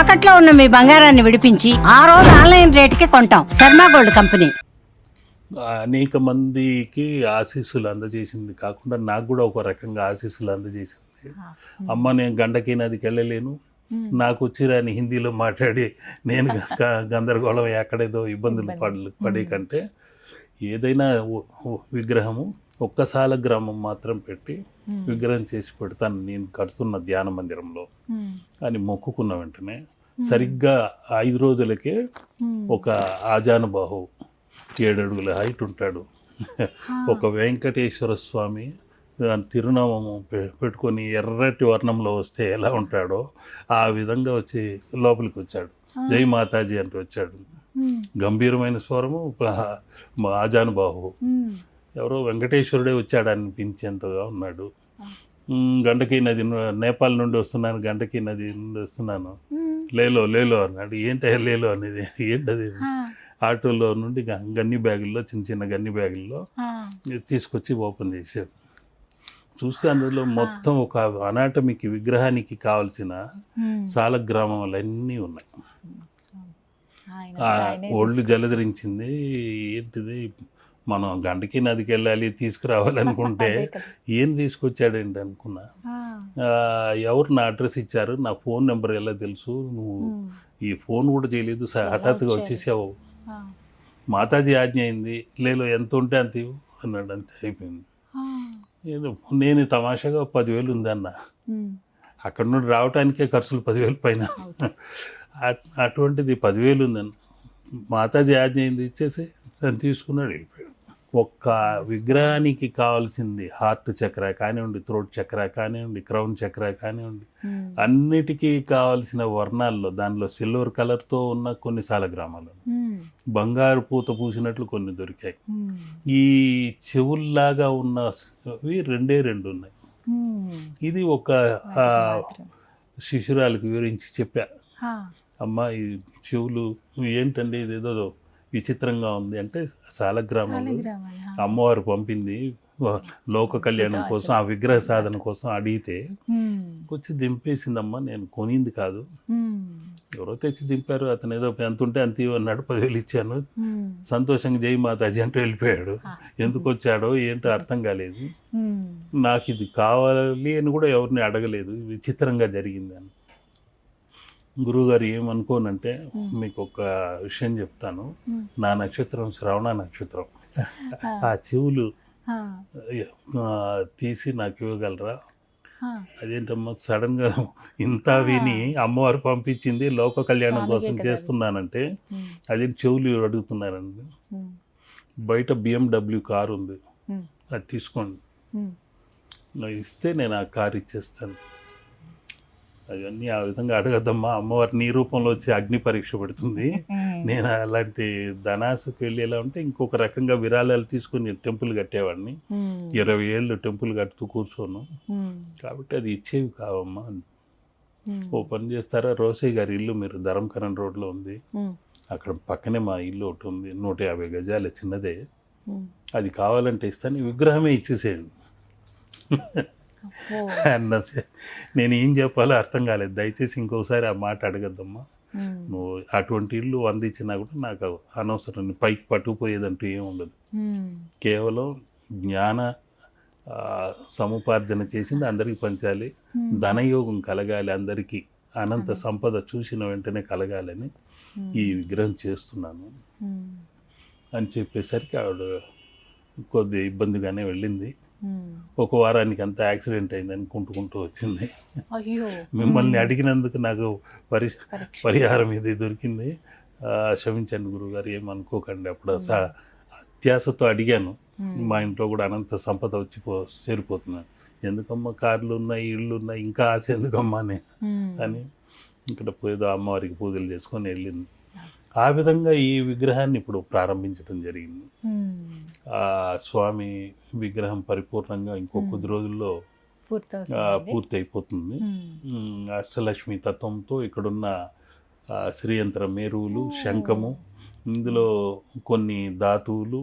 తాకట్లో ఉన్న మీ బంగారాన్ని విడిపించి ఆ రోజు ఆన్లైన్ రేటుకి కొంటాం. Sharma gold company. అనేక మందికి ఆశీస్సులు అందజేసింది. కాకుండా నాకు కూడా ఒక రకంగా ఆశీస్సులు అందజేసింది. అమ్మ నేను గండకి నదికి వెళ్ళలేను. నాకు వచ్చిరాని హిందీలో మాట్లాడి నేను గందరగోళం ఎక్కడేదో ఇబ్బందులు పడ పడే కంటే ఏదైనా విగ్రహము ఒక్కసాల గ్రామం మాత్రం పెట్టి విగ్రహం చేసి పెడతాను. నేను కడుతున్న ధ్యాన మందిరంలో అని మొక్కుకున్న వెంటనే సరిగ్గా ఐదు రోజులకే ఒక ఆజానుబాహు ఏడు అడుగుల హైట్ ఉంటాడు. ఒక వెంకటేశ్వర స్వామి తిరునామము పెట్టుకొని ఎర్రటి వర్ణంలో వస్తే ఎలా ఉంటాడో ఆ విధంగా వచ్చి లోపలికి వచ్చాడు. జై మాతాజీ అంటూ వచ్చాడు. గంభీరమైన స్వరము ఆజానుబాహు. ఎవరో వెంకటేశ్వరుడే వచ్చాడు అనిపించేంతగా ఉన్నాడు. "ఉమ్, గండకి నది నేపాల్ నుండి వస్తున్నాను గండకి నది నుండి వస్తున్నాను. లేలో లేలో అన్నాడు. ఏంటి లేలో అనేది? ఏంటది? ఆటోలో నుండి గన్ని బ్యాగుల్లో చిన్న చిన్న గన్ని బ్యాగుల్లో తీసుకొచ్చి ఓపెన్ చేశాడు. చూస్తే అందులో మొత్తం ఒక అనాటమికి విగ్రహానికి కావలసిన సాలగ్రామాలన్నీ ఉన్నాయి. ఒళ్ళు జలధరించింది ఏంటిది? మనం గంటకి నదికి వెళ్ళాలి తీసుకురావాలనుకుంటే ఏం తీసుకొచ్చాడేంటి అనుకున్నా? ఎవరు నా అడ్రస్ ఇచ్చారు? నా ఫోన్ నెంబర్ ఎలా తెలుసు? నువ్వు ఈ ఫోన్ కూడా చేయలేదు హఠాత్తుగా వచ్చేసావు. మాతాజీ ఆజ్ఞ అయింది. లేలో ఎంత ఉంటే అంత ఇవ్వు అన్నాడు అంతే అయిపోయింది. నేను తమాషాగా పదివేలు ఉందన్న. అక్కడ నుండి రావటానికే ఖర్చులు పదివేలు పైన. అట్- అటువంటిది పదివేలు ఉందన్న. మాతాజీ ఆజ్ఞ అయింది ఇచ్చేసి దాన్ని తీసుకున్నాడు వెళ్ళిపోయాడు. ఒక్క విగ్రహానికి కావాల్సింది హార్ట్ చక్ర కానివ్వండి థ్రోట్ చక్ర కానివ్వండి క్రౌన్ చక్ర కానివ్వండి. అన్నిటికీ కావాల్సిన వర్ణాల్లో దానిలో సిల్వర్ కలర్తో ఉన్న కొన్ని సాలగ్రామాలు బంగారు పూత పూసినట్లు కొన్ని దొరికాయి. ఈ చెవుల్లాగా ఉన్నవి రెండే రెండు ఉన్నాయి. ఇది ఒక శిశురాలకు వివరించి చెప్పా. అమ్మ ఈ చెవులు ఏంటండి ఇదేదో విచిత్రంగా ఉంది. అంటే సాలగ్రామాలు అమ్మవారు పంపింది. లోక కళ్యాణం కోసం ఆ విగ్రహ సాధన కోసం అడిగితే వచ్చి దింపేసిందమ్మా నేను కొనింది కాదు. ఎవరో తెచ్చి దింపారు అతను ఏదో ఎంత ఉంటే అంత అన్నాడు పదివేలు ఇచ్చాను. సంతోషంగా జై మాతాజీ అంటూ వెళ్ళిపోయాడు. ఎందుకు వచ్చాడో ఏంటో అర్థం కాలేదు. నాకు ఇది కావాలి అని కూడా ఎవరిని అడగలేదు. విచిత్రంగా జరిగింది అని గురువుగారు ఏమనుకోనంటే మీకు ఒక విషయం చెప్తాను. నా నక్షత్రం శ్రవణ నక్షత్రం. ఆ. చెవులు తీసి నాకు ఇవ్వగలరా? అదేంటమ్మా సడన్గా ఇంత విని అమ్మవారు పంపించింది లోక కళ్యాణం కోసం చేస్తున్నానంటే అదే చెవులు అడుగుతున్నారండి? బయట బిఎండబ్ల్యూ కారు ఉంది అది తీసుకోండి. ఇస్తే నేను ఆ కారు ఇచ్చేస్తాను. అవన్నీ ఆ విధంగా అడగద్దమ్మా. అమ్మవారు నీ రూపంలో వచ్చి అగ్ని పరీక్ష పెడుతుంది. నేను అలాంటి ధనాసుకు వెళ్ళి ఎలా ఉంటే ఇంకొక రకంగా విరాళాలు తీసుకుని టెంపుల్ కట్టేవాడిని. ఇరవై ఏళ్ళు టెంపుల్ కడుతూ కూర్చోను. కాబట్టి అది ఇచ్చేవి కావమ్మా. ఓ పని చేస్తారా? రోసయ్య గారి ఇల్లు మీరు ధరంకరణ్ రోడ్లో ఉంది. అక్కడ పక్కనే మా ఇల్లు ఒకటి ఉంది. నూట యాభై గజాల చిన్నదే. అది కావాలంటే ఇస్తాను. విగ్రహమే ఇచ్చేసేయండి. అన్నది. నేను ఏం చెప్పాలో అర్థం కాలేదు. దయచేసి ఇంకోసారి ఆ మాట అడగద్దమ్మా. నువ్వు అటువంటి ఇల్లు అందించినా కూడా నాకు అనవసరం. పైకి పట్టుకుపోయేదంటూ ఏం ఉండదు. కేవలం జ్ఞాన సముపార్జన చేసింది అందరికీ పంచాలి. ధనయోగం కలగాలి అందరికీ. అనంత సంపద చూసిన వెంటనే కలగాలని ఈ విగ్రహం చేస్తున్నాను అని చెప్పేసరికి ఆవిడ కొద్ది ఇబ్బందిగానే వెళ్ళింది. ఒక వారానికి అంతా యాక్సిడెంట్ అయిందని కుంటుకుంటూ వచ్చింది. మిమ్మల్ని అడిగినందుకు నాకు పరి పరిహారం ఇది దొరికింది? క్షమించండి గురువుగారు ఏమనుకోకండి అప్పుడు స- అత్యాశతో అడిగాను. మా ఇంట్లో కూడా అనంత సంపద వచ్చి పో చేరిపోతున్నాను ఎందుకమ్మా కార్లు ఉన్నాయి ఇళ్ళు ఉన్నాయి ఇంకా ఆశ ఎందుకమ్మా అని అని. ఇక్కడ ఏదో అమ్మవారికి పూజలు చేసుకొని వెళ్ళింది. ఆ విధంగా ఈ విగ్రహాన్ని ఇప్పుడు ప్రారంభించడం జరిగింది. ఆ స్వామి విగ్రహం పరిపూర్ణంగా ఇంకో కొద్ది రోజుల్లో పూర్తి అయిపోతుంది అష్టలక్ష్మి తత్వంతో ఇక్కడున్న శ్రీయంత్ర మేరువులు శంఖము ఇందులో కొన్ని ధాతువులు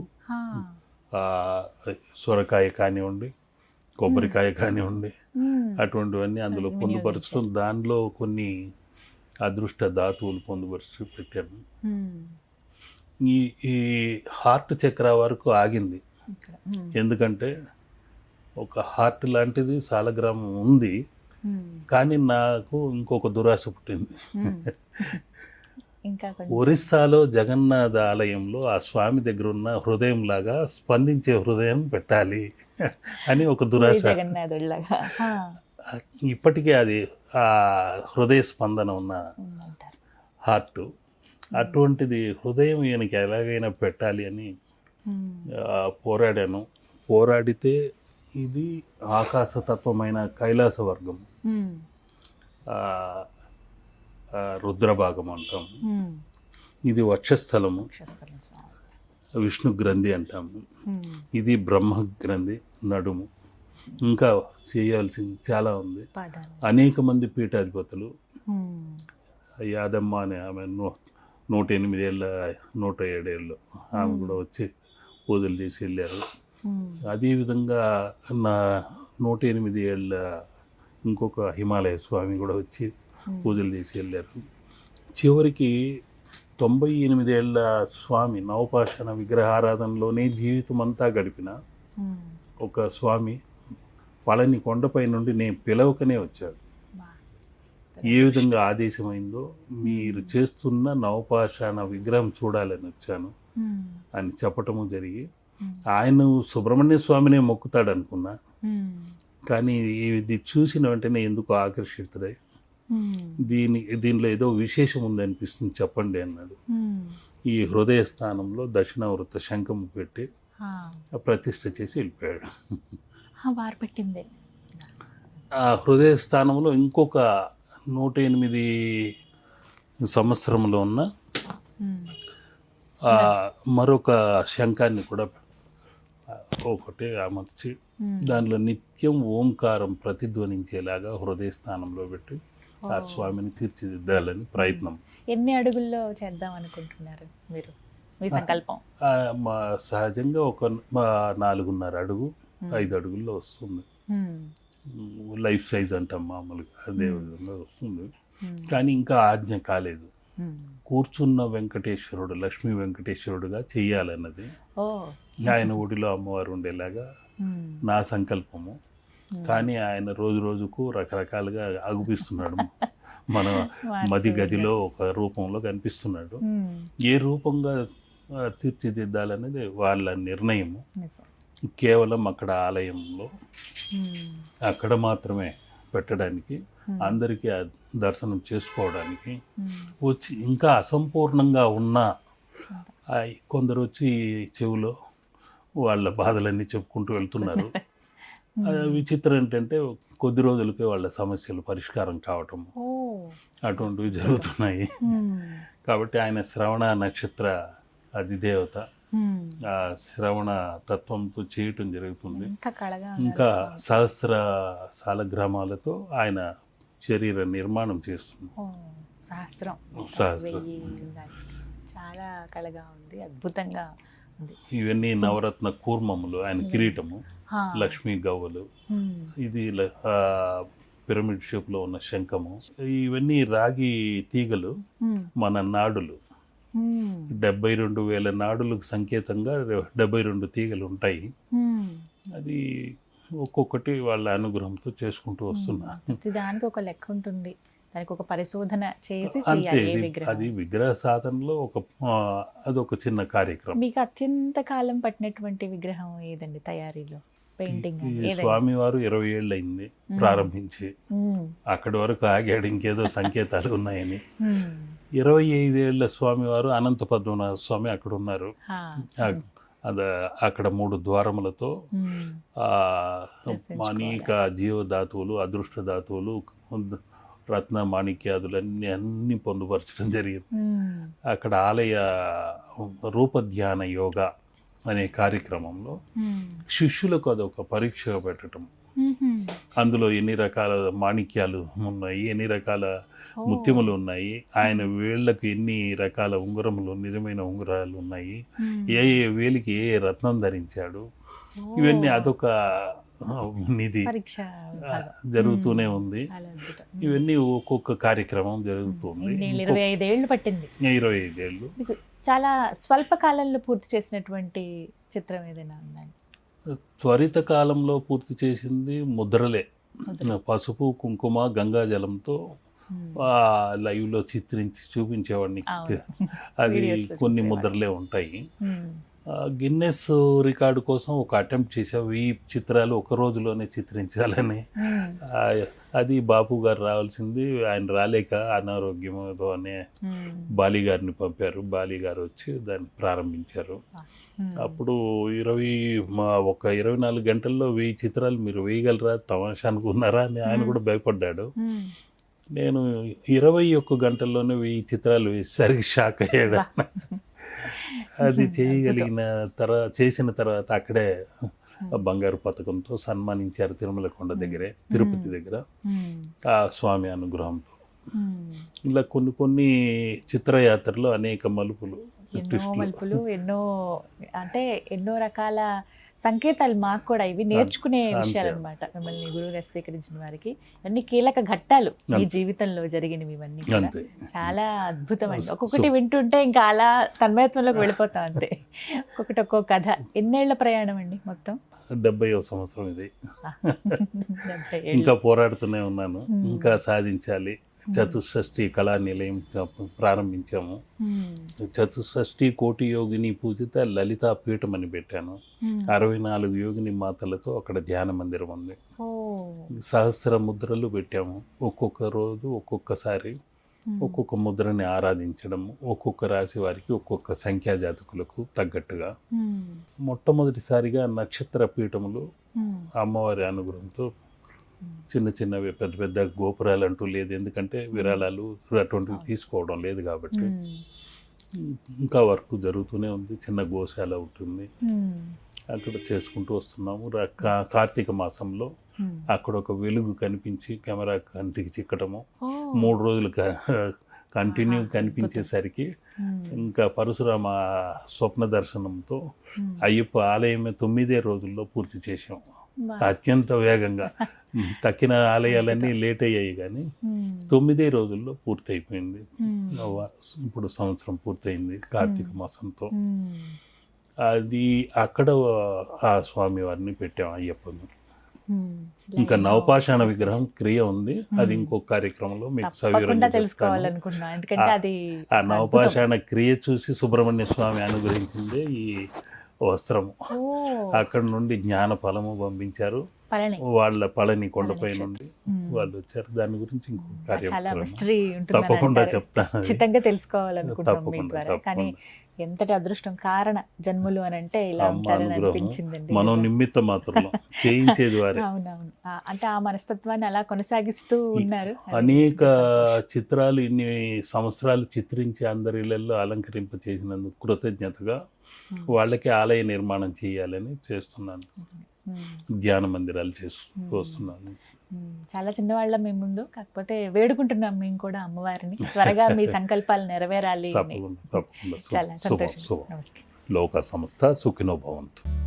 సొరకాయ కానివ్వండి కొబ్బరికాయ కానివ్వండి అటువంటివన్నీ అందులో పొందుపరచడం దానిలో కొన్ని అదృష్ట ధాతువులు పొందుపరిచి పెట్టాను. ఈ ఈ హార్ట్ చక్ర వరకు ఆగింది. ఎందుకంటే ఒక హార్ట్ లాంటిది సాలగ్రామం ఉంది. కానీ నాకు ఇంకొక దురాశ పుట్టింది. ఒరిస్సాలో జగన్నాథ ఆలయంలో ఆ స్వామి దగ్గర ఉన్న హృదయం లాగా స్పందించే హృదయం పెట్టాలి అని ఒక దురాశ. ఇప్పటికే అది ఆ హృదయ స్పందన ఉన్న హార్ట్. అటువంటిది హృదయం ఈయనకి ఎలాగైనా పెట్టాలి అని పోరాడాను. పోరాడితే ఇది ఆకాశతత్వమైన కైలాస వర్గం రుద్రభాగం అంటాం. ఇది వక్షస్థలము. విష్ణు గ్రంథి అంటాము. ఇది బ్రహ్మ గ్రంథి నడుము. ఇంకా చేయాల్సింది చాలా ఉంది. అనేక మంది పీఠాధిపతులు. మ్మ్. యాదమ్మ అనే ఆమె నూ నూట ఎనిమిదేళ్ళ నూట ఏడేళ్ళు ఆమె కూడా వచ్చి పూజలు చేసి వెళ్ళారు. మ్మ్. అదేవిధంగా నా నూట ఎనిమిది ఏళ్ళ ఇంకొక హిమాలయ స్వామి కూడా వచ్చి పూజలు చేసి వెళ్ళారు. చివరికి తొంభై ఎనిమిదేళ్ళ స్వామి నవపాషాణ విగ్రహారాధనలోనే జీవితం అంతా గడిపిన. ఒక స్వామి పళని కొండపై నుండి నేను పిలవకనే వచ్చాడు. ఏ విధంగా ఆదేశమైందో మీరు చేస్తున్న నవపాషాణ విగ్రహం చూడాలని వచ్చాను. అని చెప్పటము జరిగి ఆయన సుబ్రహ్మణ్య స్వామినే మొక్కుతాడు అనుకున్నా. కానీ ఇది చూసిన వెంటనే ఎందుకు ఆకర్షితుడై. దీని దీనిలో ఏదో విశేషం ఉంది అనిపిస్తుంది చెప్పండి అన్నాడు. ఈ హృదయ స్థానంలో దక్షిణావృత శంఖం పెట్టి ప్రతిష్ఠ చేసి వెళ్ళిపోయాడు వారు పెట్టిందే. ఆ హృదయ స్థానంలో ఇంకొక నూట ఎనిమిది సంవత్సరంలో ఉన్న. ఆ మరొక శంఖాన్ని కూడా ఆ, ఒకటి అమర్చి దానిలో నిత్యం ఓంకారం ప్రతిధ్వనించేలాగా హృదయ స్థానంలో పెట్టి ఆ స్వామిని తీర్చిదిద్దాలని ప్రయత్నం. ఎన్ని అడుగుల్లో చేద్దాం అనుకుంటున్నారు మీరు? మీ సంకల్పం? ఆ, మా సహజంగా ఒక నాలుగున్నర అడుగు. ఐదు అడుగుల్లో వస్తుంది. లైఫ్ సైజ్ అంటాం మామూలుగా. అదే విధంగా వస్తుంది. కానీ ఇంకా ఆజ్ఞ కాలేదు. కూర్చున్న వెంకటేశ్వరుడు లక్ష్మీ వెంకటేశ్వరుడుగా చెయ్యాలన్నది. ఓ. ఆయన ఒడిలో అమ్మవారు ఉండేలాగా. నా సంకల్పము. కానీ ఆయన రోజు రోజుకు రకరకాలుగా అగుపిస్తున్నాడు మన మది గదిలో ఒక రూపంలో కనిపిస్తున్నాడు. ఏ రూపంగా తీర్చిదిద్దాలనేది వాళ్ళ నిర్ణయము. కేవలం అక్కడ ఆలయంలో మ్మ్. అక్కడ మాత్రమే పెట్టడానికి అందరికీ ఆ దర్శనం చేసుకోవడానికి మ్మ్. వచ్చి ఇంకా అసంపూర్ణంగా ఉన్న కొందరు వచ్చి చెవిలో వాళ్ళ బాధలన్నీ చెప్పుకుంటూ వెళ్తున్నారు విచిత్రం ఏంటంటే కొద్ది రోజులకే వాళ్ళ సమస్యలు పరిష్కారం కావటం అటువంటివి జరుగుతున్నాయి. కాబట్టి ఆయన శ్రవణ నక్షత్ర అధిదేవత. ఆ శ్రవణ తత్వంతో చేయటం జరుగుతుంది. ఇంకా సహస్ర సాలగ్రామాలతో ఆయన శరీర నిర్మాణం చేస్తుంది సహస్రం సహస్రం. చాలా కళగా ఉంది అద్భుతంగా ఉంది ఇవన్నీ నవరత్న కూర్మములు ఆయన కిరీటము. లక్ష్మీ గవ్వలు. ఇది పిరమిడ్ షేప్లో ఉన్న శంఖము ఇవన్నీ రాగి తీగలు. మన నాడులు. డెబ్బై రెండు వేల నాడులకు సంకేతంగా డెబ్బై రెండు తీగలు ఉంటాయి. అది ఒక్కొక్కటి వాళ్ళ అనుగ్రహంతో చేసుకుంటూ వస్తున్నా. దానికి ఒక లెక్క ఉంటుంది. దానికి ఒక పరిశోధన చేసి అంతే అది విగ్రహ. సాధనలో ఒక అదొక చిన్న కార్యక్రమం. మీకు అత్యంత కాలం పట్టినటువంటి విగ్రహం ఏదండి తయారీలో? పెయింటింగ్ ఈ స్వామివారు ఇరవై ఏళ్ళు అయింది ప్రారంభించి. అక్కడి వరకు ఆగాడు ఇంకేదో సంకేతాలు ఉన్నాయని. ఇరవై ఐదేళ్ళ స్వామివారు అనంత పద్మనాభ స్వామి అక్కడ ఉన్నారు. అద అక్కడ మూడు ద్వారములతో అనేక జీవధాతువులు అదృష్ట ధాతువులు రత్న మాణిక్యాదులన్నీ అన్ని పొందుపరచడం జరిగింది. అక్కడ ఆలయ రూపధ్యాన యోగా అనే కార్యక్రమంలో. శిష్యులకు అదొక పరీక్ష పెట్టడం. అందులో ఎన్ని రకాల మాణిక్యాలు ఉన్నాయి ఎన్ని రకాల ముత్యములు ఉన్నాయి ఆయన వేళ్ళకు ఎన్ని రకాల ఉంగరములు నిజమైన ఉంగరాలు ఉన్నాయి. ఏ ఏ వేలికి ఏ ఏ రత్నం ధరించాడు ఇవన్నీ అదొక నిధి జరుగుతూనే ఉంది. ఇవన్నీ ఒక్కొక్క కార్యక్రమం జరుగుతుంది. ఇరవై ఐదేళ్ళు పట్టింది. ఇరవై ఐదేళ్ళు. చాలా స్వల్ప కాలంలో పూర్తి చేసినటువంటి చిత్రం ఏదైనా ఉందండి త్వరిత కాలంలో పూర్తి చేసింది ముద్రలే. పసుపు కుంకుమ గంగాజలంతో లైవ్లో చిత్రించి చూపించేవాడిని. అది కొన్ని. ముద్రలే ఉంటాయి. గిన్నెస్ రికార్డు కోసం ఒక అటెంప్ట్ చేసావు ఈ చిత్రాలు ఒక రోజులోనే చిత్రించాలని. అది బాపు గారు రావాల్సింది. ఆయన రాలేక అనారోగ్యం ఏదో అనే మ్మ్. బాలి గారిని పంపారు. బాలి గారు వచ్చి దాన్ని ప్రారంభించారు. మ్మ్. అప్పుడు ఇరవై మా ఒక ఇరవై నాలుగు గంటల్లో వెయ్యి చిత్రాలు మీరు వేయగలరా? తమాషా అనుకున్నారా అని ఆయన కూడా భయపడ్డాడు. నేను ఇరవై ఒక్క గంటల్లోనే వెయ్యి చిత్రాలు వేసేసరికి షాక్ అయ్యాడు అది చేయగలిగిన తర్వాత చేసిన తర్వాత అక్కడే బంగారు పథకంతో సన్మానించారు తిరుమల కొండ దగ్గరే తిరుపతి దగ్గర. ఆ స్వామి అనుగ్రహంతో. ఇలా కొన్ని కొన్ని చిత్రయాత్రలో అనేక మలుపులు ఎన్నో. మలుపులు ఎన్నో అంటే ఎన్నో రకాల సంకేతాలు మాకు కూడా ఇవి నేర్చుకునే. విషయాలు అనమాట మిమ్మల్ని గురువుగా స్వీకరించిన వారికి అన్ని కీలక ఘట్టాలు మీ అంతే. జీవితంలో జరిగినవి ఇవన్నీ కూడా చాలా అద్భుతం అండి ఒక్కొక్కటి వింటుంటే ఇంకా అలా తన్మయత్వంలోకి వెళ్ళిపోతాం అంతే. ఒక్కొక్కటి ఒక్కో కథ. ఎన్నేళ్ళ ప్రయాణం అండి మొత్తం? డెబ్బైవ సంవత్సరం ఇది. డెబ్బై. ఇంకా పోరాడుతూనే ఉన్నాను. ఇంకా సాధించాలి. చతుషష్ఠి కళా నిలయం ప్రారంభించాము మ్మ్. చతుషష్ఠి కోటి యోగిని పూజిత లలితా పీఠం అని పెట్టాను మ్మ్. అరవై నాలుగు యోగిని మాతలతో అక్కడ ధ్యాన మందిరం ఉంది సహస్ర ముద్రలు పెట్టాము ఒక్కొక్క రోజు ఒక్కొక్కసారి మ్మ్. ఒక్కొక్క ముద్రని ఆరాధించడం ఒక్కొక్క రాశి వారికి ఒక్కొక్క సంఖ్యా జాతకులకు తగ్గట్టుగా. మొట్టమొదటిసారిగా నక్షత్ర పీఠములు మ్మ్. అమ్మవారి అనుగ్రహంతో చిన్న చిన్నవి పెద్ద పెద్ద గోపురాలు అంటూ లేదు ఎందుకంటే విరాళాలు అటువంటివి తీసుకోవడం లేదు కాబట్టి. ఇంకా వర్క్ జరుగుతూనే ఉంది చిన్న గోశాల ఉంటుంది. అక్కడ చేసుకుంటూ వస్తున్నాము కార్తీక మాసంలో. అక్కడ ఒక వెలుగు కనిపించి కెమెరా కంటికి చిక్కటము. మూడు రోజులు కంటిన్యూ కనిపించేసరికి. ఇంకా పరశురామ స్వప్న దర్శనంతో. అయ్యప్ప ఆలయమే తొమ్మిదే రోజుల్లో పూర్తి చేసాం వా. అత్యంత వేగంగా. తక్కిన ఆలయాలన్నీ లేట్ అయ్యాయి కానీ మ్మ్. తొమ్మిదే రోజుల్లో పూర్తి అయిపోయింది మ్మ్. ఇప్పుడు సంవత్సరం పూర్తయింది కార్తీక మాసంతో. అది అక్కడ ఆ స్వామి వారిని పెట్టాం అయ్యప్పను. ఇంకా నవపాషాణ విగ్రహం క్రియ ఉంది. అది ఇంకో కార్యక్రమంలో మీకు సవివరంగా చెప్తాను. తెలుసుకోవాలనుకున్నా. ఎందుకంటే అది ఆ నవపాషాణ క్రియ చూసి సుబ్రహ్మణ్య స్వామి అనుగ్రహించిందే ఈ వస్త్రము. అక్కడ నుండి జ్ఞాన ఫలము పంపించారు. వాళ్ళ పళని కొండపై నుండి వాళ్ళు వచ్చారు. దాని గురించి ఇంకో కార్యక్రమం తప్పకుండా చెప్తాను. ఖచ్చితంగా తెలుసుకోవాలనుకుంటాం మీ తప్పకుండా, ద్వారా. కానీ. ఎంతటి అదృష్టం కారణ జన్ములు అని అంటే ఇలా అనిపించిందండి. మనం నిమిత్త మాత్రం చేయించేది వారే. అవునవును. అంటే ఆ మనస్తత్వాన్ని అలా కొనసాగిస్తూ ఉన్నారు. అనేక చిత్రాలు ఇన్ని సంవత్సరాలు చిత్రించి అందరి ఇళ్ళలో అలంకరింప చేసినందుకు కృతజ్ఞతగా వాళ్ళకి ఆలయ నిర్మాణం చేయాలని చేస్తున్నాను. ధ్యాన మందిరాలు చేస్తూ వస్తున్నాను. చాలా చిన్నవాళ్ళ మేము ముందు కాకపోతే వేడుకుంటున్నాం మేము కూడా అమ్మవారిని. త్వరగా మీ సంకల్పాలు నెరవేరాలి. తప్పకుండా తప్పకుండా. లోక సంస్థ సుఖినో భవంతు.